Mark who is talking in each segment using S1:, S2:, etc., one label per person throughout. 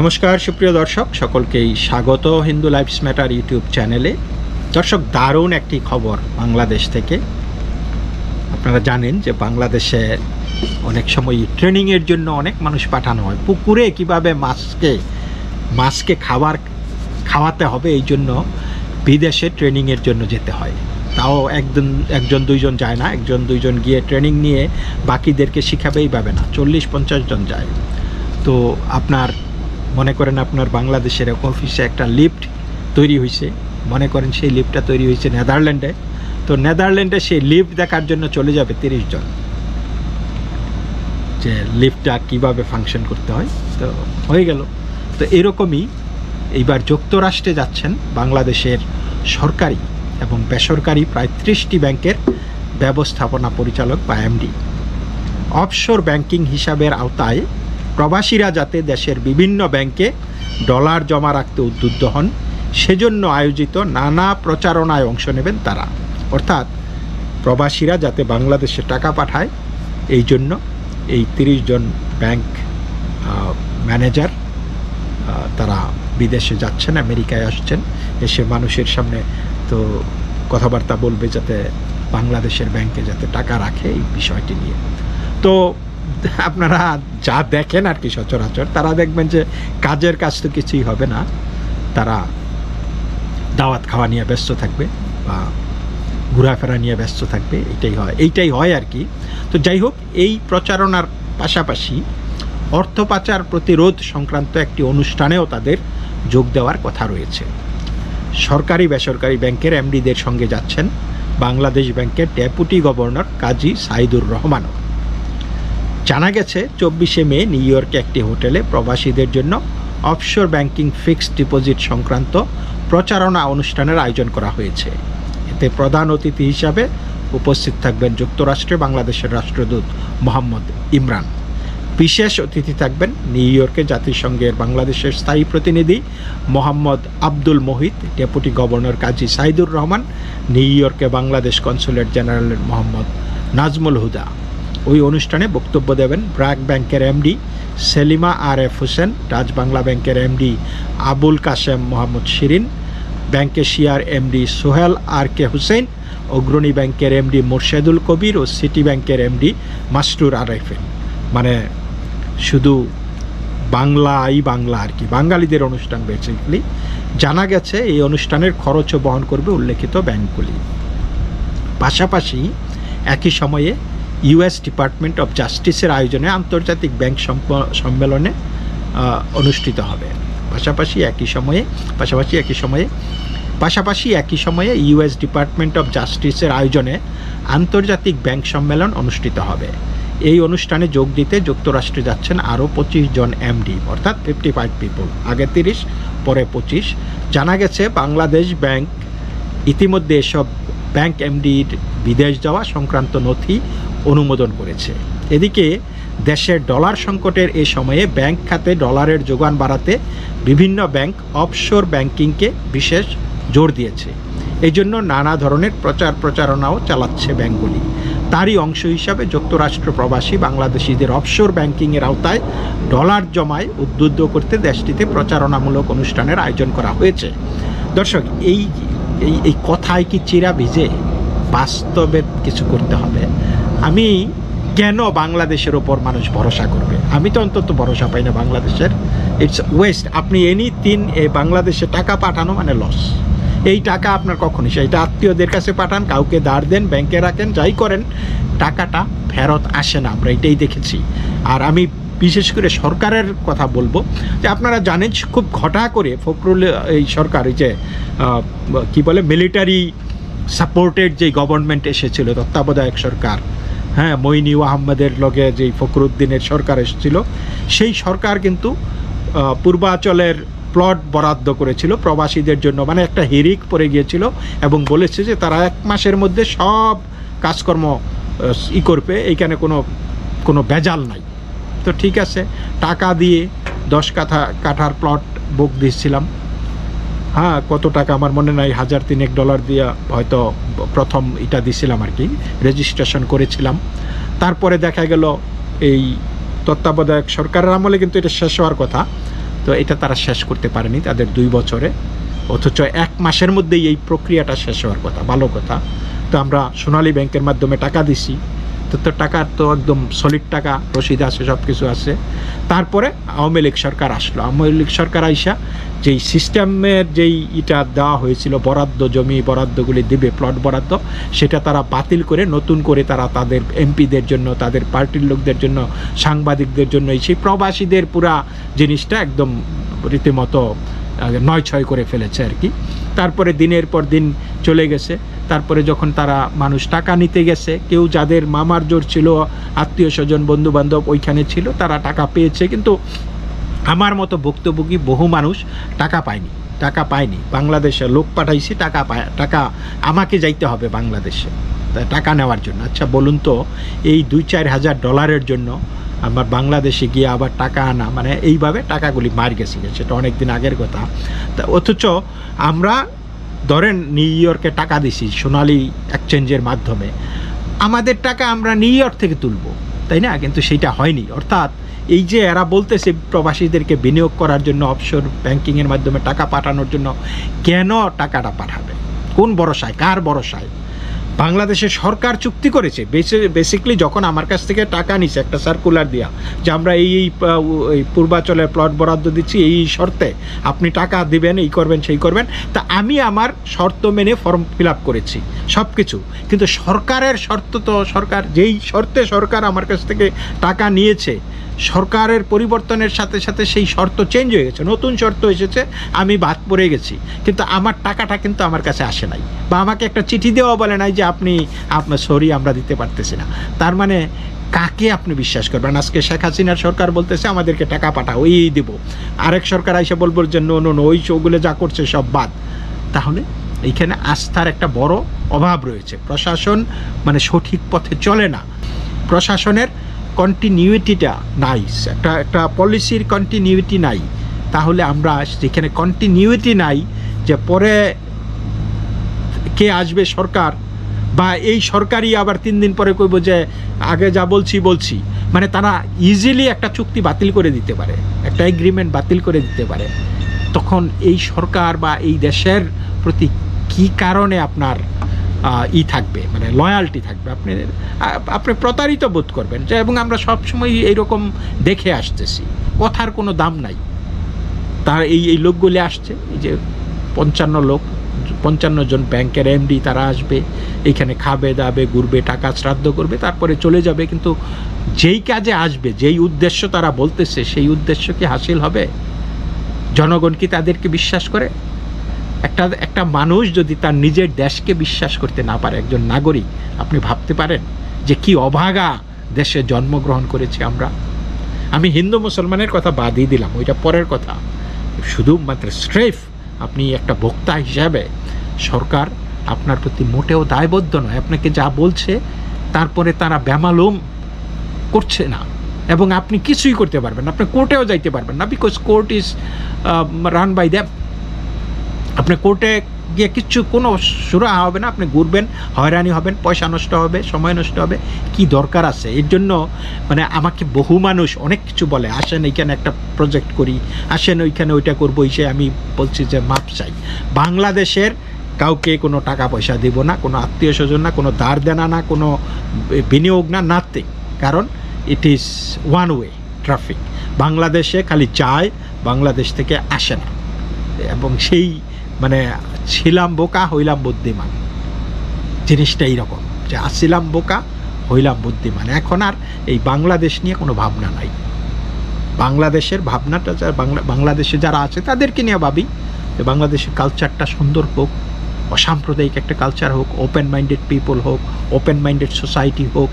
S1: নমস্কার, সুপ্রিয় দর্শক, সকলকেই স্বাগত হিন্দু লাইফস ম্যাটার ইউটিউব চ্যানেলে। দর্শক, দারুণ একটি খবর বাংলাদেশ থেকে। আপনারা জানেন যে বাংলাদেশে অনেক সময় ট্রেনিংয়ের জন্য অনেক মানুষ পাঠানো হয়। পুকুরে কীভাবে মাছকে মাছকে খাবার, খাওয়াতে হবে এই জন্য বিদেশে ট্রেনিংয়ের জন্য যেতে হয়। তাও একজন একজন, দুইজন যায় না, একজন, দুইজন গিয়ে ট্রেনিং নিয়ে বাকিদেরকে শিখাবে পাবে না। চল্লিশ, পঞ্চাশ জন যায়। তো আপনার মনে করেন আপনার বাংলাদেশের অফিসে একটা লিফট তৈরি হয়েছে মনে করেন সেই লিফটটা তৈরি হয়েছে নেদারল্যান্ডে। তো নেদারল্যান্ডে সেই লিফট দেখার জন্য চলে যাবে তিরিশ জন। যে লিফটটা কীভাবে ফাংশন করতে হয়, তো হয়ে গেল। তো এরকমই এইবার যুক্তরাষ্ট্রে যাচ্ছেন বাংলাদেশের সরকারি এবং বেসরকারি প্রায় ত্রিশটি ব্যাংকের ব্যবস্থাপনা পরিচালক বা এমডি অফশোর ব্যাংকিং হিসাবের আওতায় প্রবাসীরা যাতে দেশের বিভিন্ন ব্যাংকে ডলার জমা রাখতে উদ্বুদ্ধ হন, সেজন্য আয়োজিত নানা প্রচারণায় অংশ নেবেন তারা। অর্থাৎ প্রবাসীরা যাতে বাংলাদেশে টাকা পাঠায়, এই জন্য এই তিরিশ জন ব্যাংক ম্যানেজার তারা বিদেশে যাচ্ছেন, আমেরিকায় আসছেন, এসে মানুষের সামনে তো কথাবার্তা বলবে যাতে বাংলাদেশের ব্যাংকে যাতে টাকা রাখে এই বিষয়টি নিয়ে। তো আপনারা যা দেখেন আর কি সচরাচর, তারা দেখবেন যে কাজের কাজ তো কিছুই হবে না। তারা দাওয়াত খাওয়া নিয়ে ব্যস্ত থাকবে বা ঘোরাফেরা নিয়ে ব্যস্ত থাকবে, এটাই হয়, এইটাই হয় আর কি। তো যাই হোক, এই প্রচারণার পাশাপাশি অর্থ পাচার প্রতিরোধ সংক্রান্ত একটি অনুষ্ঠানেও তাদের যোগ দেওয়ার কথা রয়েছে। সরকারি বেসরকারি ব্যাংকের এমডিদের সঙ্গে যাচ্ছেন বাংলাদেশ ব্যাংকের ডেপুটি গভর্নর কাজী সাইদুর রহমানও। জানা গেছে, চব্বিশে মে নিউ ইয়র্কে একটি হোটেলে প্রবাসীদের জন্য অফশোর ব্যাংকিং ফিক্সড ডিপোজিট সংক্রান্ত প্রচারণা অনুষ্ঠানের আয়োজন করা হয়েছে। এতে প্রধান অতিথি হিসাবে উপস্থিত থাকবেন যুক্তরাষ্ট্রে বাংলাদেশের রাষ্ট্রদূত মোহাম্মদ ইমরান। বিশেষ অতিথি থাকবেন নিউ ইয়র্কে জাতিসংঘের বাংলাদেশের স্থায়ী প্রতিনিধি Mohammad Abdul Mohit, deputy governor Kazi Saidur Rahman, new ইয়র্কে বাংলাদেশ কনসুলেট জেনারেল মোহাম্মদ নাজমুল হুদা। ওই অনুষ্ঠানে বক্তব্য দেবেন ব্র্যাক ব্যাংকের MD Selima R F Hossain, রাজ বাংলা ব্যাংকের এমডি আবুল কাসেম মোহাম্মদ শিরিন, ব্যাংকে শিয়ার MD Sohel R K Hussain, Agrani ব্যাংকের এমডি মোর্শেদুল কবির ও সিটি ব্যাংকের এমডি মাস্টুর আরেফেন। মানে শুধু বাংলাই বাংলা আর কি, বাঙালিদের অনুষ্ঠান বেসিক্যালি জানা গেছে এই অনুষ্ঠানের খরচও বহন করবে উল্লেখিত ব্যাংকগুলি। পাশাপাশি একই সময়ে ইউএস ডিপার্টমেন্ট অফ জাস্টিসের আয়োজনে আন্তর্জাতিক ব্যাংক সম্মেলনে অনুষ্ঠিত হবে। পাশাপাশি একই সময়ে, পাশাপাশি একই সময়ে, পাশাপাশি একই সময়ে ইউএস ডিপার্টমেন্ট অফ জাস্টিসের আয়োজনে আন্তর্জাতিক ব্যাংক সম্মেলন অনুষ্ঠিত হবে। এই অনুষ্ঠানে যোগ দিতে যুক্তরাষ্ট্রে যাচ্ছেন আরও পঁচিশ জন এমডি, অর্থাৎ ফিফটি ফাইভ পিপল আগে তিরিশ, পরে পঁচিশ। জানা গেছে, বাংলাদেশ ব্যাংক ইতিমধ্যে এসব ব্যাংক এমডির বিদেশ যাওয়া সংক্রান্ত নথি অনুমোদন করেছে। এদিকে দেশের ডলার সংকটের এ সময়ে ব্যাংক খাতে ডলারের যোগান বাড়াতে বিভিন্ন ব্যাংক অফশোর ব্যাংকিংকে বিশেষ জোর দিয়েছে। এই জন্য নানা ধরনের প্রচার প্রচারণাও চালাচ্ছে ব্যাংকগুলি। তারই অংশ হিসাবে যুক্তরাষ্ট্র প্রবাসী বাংলাদেশিদের অফশোর ব্যাংকিংয়ের আওতায় ডলার জমায় উদ্বুদ্ধ করতে দেশটিতে প্রচারণামূলক অনুষ্ঠানের আয়োজন করা হয়েছে। দর্শক, এই এই এই কথায় কি চিরা ভিজে বাস্তবে কিছু করতে হবে? আমি কেন বাংলাদেশের ওপর মানুষ ভরসা করবে? আমি তো অন্তত ভরসা পাই না বাংলাদেশের। ইটস ওয়েস্ট আপনি এনি তিন বাংলাদেশে টাকা পাঠানো মানে লস এই টাকা আপনার কখনই সেইটা আত্মীয়দের কাছে পাঠান, কাউকে ধার দেন ব্যাংকে রাখেন, যাই করেন, টাকাটা ফেরত আসে না, আমরা এটাই দেখেছি। আর আমি বিশেষ করে সরকারের কথা বলব, যে আপনারা জানেন খুব ঘটা করে ফখরুল, এই সরকার যে কি বলে মিলিটারি সাপোর্টেড যে গভর্নমেন্ট এসেছিল, তত্ত্বাবধায়ক সরকার হ্যাঁ মইনিউ আহমেদের লগে যেই ফখরুদ্দিনের সরকার এসেছিল, সেই সরকার কিন্তু পূর্বাচলের প্লট বরাদ্দ করেছিল, প্রবাসীদের জন্য মানে একটা হিরিক পড়ে গিয়েছিল এবং বলেছে যে তারা এক মাসের মধ্যে সব কাজকর্ম ই করবে, এইখানে কোনো কোনো বেজাল নাই। তো ঠিক আছে, টাকা দিয়ে দশ কাঠা, কাঠার প্লট বুক দিচ্ছিলাম। হ্যাঁ কত টাকা আমার মনে নাই, হাজার তিনেক ডলার দিয়ে হয়তো প্রথম এটা দিছিলাম আর কি রেজিস্ট্রেশন করেছিলাম। তারপরে দেখা গেল এই তত্ত্বাবধায়ক সরকারের আমলে কিন্তু এটা শেষ হওয়ার কথা। তো এটা তারা শেষ করতে পারেনি তাদের দুই বছরে। অথচ এক মাসের মধ্যেই এই প্রক্রিয়াটা শেষ হওয়ার কথা, ভালো কথা। তো আমরা সোনালী ব্যাংকের মাধ্যমে টাকা দিছি। তো তো টাকা তো একদম সলিড টাকা, রসিদ আছে সব কিছু আছে। তারপরে আওয়ামী লীগ সরকার আসলো। আওয়ামী লীগ সরকার আইসা যেই সিস্টেমের যেই ইটা দেওয়া হয়েছিল, বরাদ্দ জমি বরাদ্দগুলি দিবে প্লট বরাদ্দ, সেটা তারা বাতিল করে, নতুন করে তারা তাদের এমপিদের জন্য, তাদের পার্টির লোকদের জন্য, সাংবাদিকদের জন্য, এই সেই প্রবাসীদের পুরা জিনিসটা একদম রীতিমতো নয় ছয় করে ফেলেছে আর কি। তারপরে দিনের পর দিন চলে গেছে। তারপরে যখন তারা মানুষ টাকা নিতে গেছে, কেউ যাদের মামার জোর ছিল, আত্মীয় স্বজন বন্ধু বান্ধব ওইখানে ছিল, তারা টাকা পেয়েছে। কিন্তু আমার মতো ভুক্তভোগী বহু মানুষ টাকা পায়নি টাকা পায়নি। বাংলাদেশে লোক পাঠাইছি, টাকা পায়, টাকা আমাকে যাইতে হবে বাংলাদেশে। টাকা নেওয়ার জন্য। আচ্ছা বলুন তো, এই দুই চার হাজার ডলারের জন্য আমার বাংলাদেশে গিয়ে আবার টাকা আনা মানে এইভাবে টাকাগুলি মার গেছে সেটা অনেক দিন আগের কথা। তা অথচ আমরা ধরেন নিউ ইয়র্কে টাকা দিছি সোনালী এক্সচেঞ্জের মাধ্যমে, আমাদের টাকা আমরা নিউ ইয়র্ক থেকে তুলব, তাই না? কিন্তু সেইটা হয়নি। অর্থাৎ এই যে এরা বলতেছে প্রবাসীদেরকে বিনিয়োগ করার জন্য অফশোর ব্যাংকিংয়ের মাধ্যমে টাকা পাঠানোর জন্য, কেন টাকাটা পাঠাবে? কোন ভরসায়? কার ভরসায়? বাংলাদেশের সরকার চুক্তি করেছে। বেসিকলি যখন আমার কাছ থেকে টাকা নিছে, একটা সার্কুলার দেওয়া যে আমরা এই এই পূর্বাচলের প্লট বরাদ্দ দিচ্ছি, এই শর্তে আপনি টাকা দিবেন, এই করবেন, সেই করবেন, তা আমি আমার শর্ত মেনে ফর্ম ফিল আপ করেছি সব কিছু কিন্তু সরকারের শর্ত তো সরকার, যেই শর্তে সরকার আমার কাছ থেকে টাকা নিয়েছে, সরকারের পরিবর্তনের সাথে সাথে সেই শর্ত চেঞ্জ হয়ে গেছে। নতুন শর্ত এসেছে, আমি বাদ পড়ে গেছি। কিন্তু আমার টাকাটা কিন্তু আমার কাছে আসে নাই। বা আমাকে একটা চিঠি দেওয়া বলে নাই যে আপনি আপনার সরি আমরা দিতে পারতেছি না। তার মানে কাকে আপনি বিশ্বাস করবেন? আজকে শেখ হাসিনার সরকার বলতেছে, আমাদেরকে টাকা পাঠাও, এই দেবো। আরেক সরকার এসে বলব যে, নো নো নো, ওই শোগুলো যা করছে সব বাদ। তাহলে এইখানে আস্থার একটা বড় অভাব রয়েছে। প্রশাসন মানে সঠিক পথে চলে না। প্রশাসনের কন্টিনিউটিটা নাই। একটা একটা পলিসির কন্টিনিউটি নাই। তাহলে আমরা যেখানে কন্টিনিউটি নাই, যে পরে কে আসবে সরকার বা এই সরকারই আবার তিন দিন পরে কইব যে, আগে যা বলছি বলছি। মানে তারা ইজিলি একটা চুক্তি বাতিল করে দিতে পারে, একটা এগ্রিমেন্ট বাতিল করে দিতে পারে। তখন এই সরকার বা এই দেশের প্রতি কি কারণে আপনার ই থাকবে? মানে লয়ালটি থাকবে? আপনি আপনি প্রতারিত বোধ করবেন যে, এবং আমরা সবসময় এইরকম দেখে আসতেছি। কথার কোনো দাম নাই। তার এই এই লোকগুলি আসছে, এই যে পঞ্চান্ন লোক। পঞ্চান্ন জন ব্যাংকের এমডি তারা আসবে এইখানে খাবে, দাবে, ঘুরবে, টাকা শ্রাদ্ধ করবে, তারপরে চলে যাবে। কিন্তু যেই কাজে আসবে, যেই উদ্দেশ্য তারা বলতেছে, সেই উদ্দেশ্য কি হাসিল হবে? জনগণ কি তাদেরকে বিশ্বাস করে? একটা একটা মানুষ যদি তার নিজের দেশকে বিশ্বাস করতে না পারে, একজন নাগরিক, আপনি ভাবতে পারেন যে কি অভাগা দেশে জন্মগ্রহণ করেছি আমরা। আমি হিন্দু মুসলমানের কথা বাদই দিলাম, ওইটা পরের কথা। শুধুমাত্র স্ট্রেফ আপনি একটা বক্তা হিসাবে সরকার আপনার প্রতি মোটেও দায়বদ্ধ নয়। আপনাকে যা বলছে, তারপরে তারা ব্যামালুম করছে না এবং আপনি কিছুই করতে পারবেন না। আপনি কোর্টেও যাইতে পারবেন না because court is run by them আপনি কোর্টে গিয়ে কিচ্ছু কোনো সুরাহা হবে না, আপনি ঘুরবেন, হয়রানি হবেন, পয়সা নষ্ট হবে, সময় নষ্ট হবে, কি দরকার আছে? এর জন্য মানে আমাকে বহু মানুষ অনেক কিছু বলে, আসেন এইখানে একটা প্রজেক্ট করি, আসেন ওইখানে ওইটা করব, এসে আমি বলছি যে মাপ চাই। বাংলাদেশের কাউকে কোনো টাকা পয়সা দিব না, কোনো আত্মীয় স্বজন না, কোনো ধার দেনা না, কোনো বিনিয়োগ না নাথিং কারণ it is one way traffic বাংলাদেশে খালি চায়, বাংলাদেশ থেকে আসে না। এবং সেই মানে ছিলাম বোকা, হইলাম বুদ্ধিমান। জিনিসটা এইরকম যে আসছিলাম বোকা, হইলাম বুদ্ধিমান। এখন আর এই বাংলাদেশ নিয়ে কোনো ভাবনা নাই। বাংলাদেশের ভাবনাটা যা বাংলা, বাংলাদেশে যারা আছে তাদেরকে নিয়ে ভাবি যে বাংলাদেশের কালচারটা সুন্দর হোক, অসাম্প্রদায়িক একটা কালচার হোক ওপেন মাইন্ডেড পিপল হোক ওপেন মাইন্ডেড সোসাইটি হোক,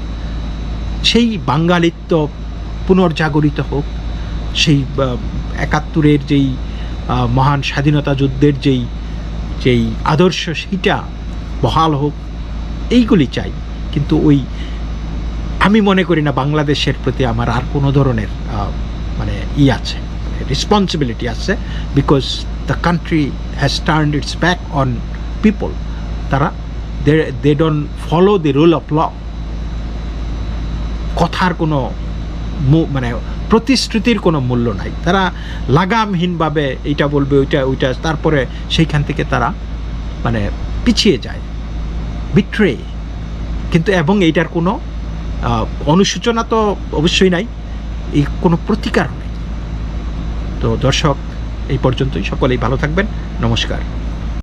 S1: সেই বাঙালিত্ব পুনর্জাগরিত হোক, সেই একাত্তরের যেই মহান স্বাধীনতা যুদ্ধের যেই যেই আদর্শ, সেইটা বহাল হোক, এইগুলি চাই। কিন্তু ওই, আমি মনে করি না বাংলাদেশের প্রতি আমার আর কোনো ধরনের মানে ই আছে রেসপন্সিবিলিটি আছে because the country has turn its back on people তারা they they don't follow the rule of law কথার কোনো মানে প্রতিশ্রুতির কোনো মূল্য নাই। তারা লাগামহীনভাবে এইটা বলবে, ওইটা ওইটা, তারপরে সেইখান থেকে তারা মানে পিছিয়ে যায় বিট্রে কিন্তু এবং এইটার কোনো অনুসূচনা তো অবশ্যই নাই, এই কোনো প্রতিকার নেই। তো দর্শক, এই পর্যন্তই। সকলেই ভালো থাকবেন। নমস্কার।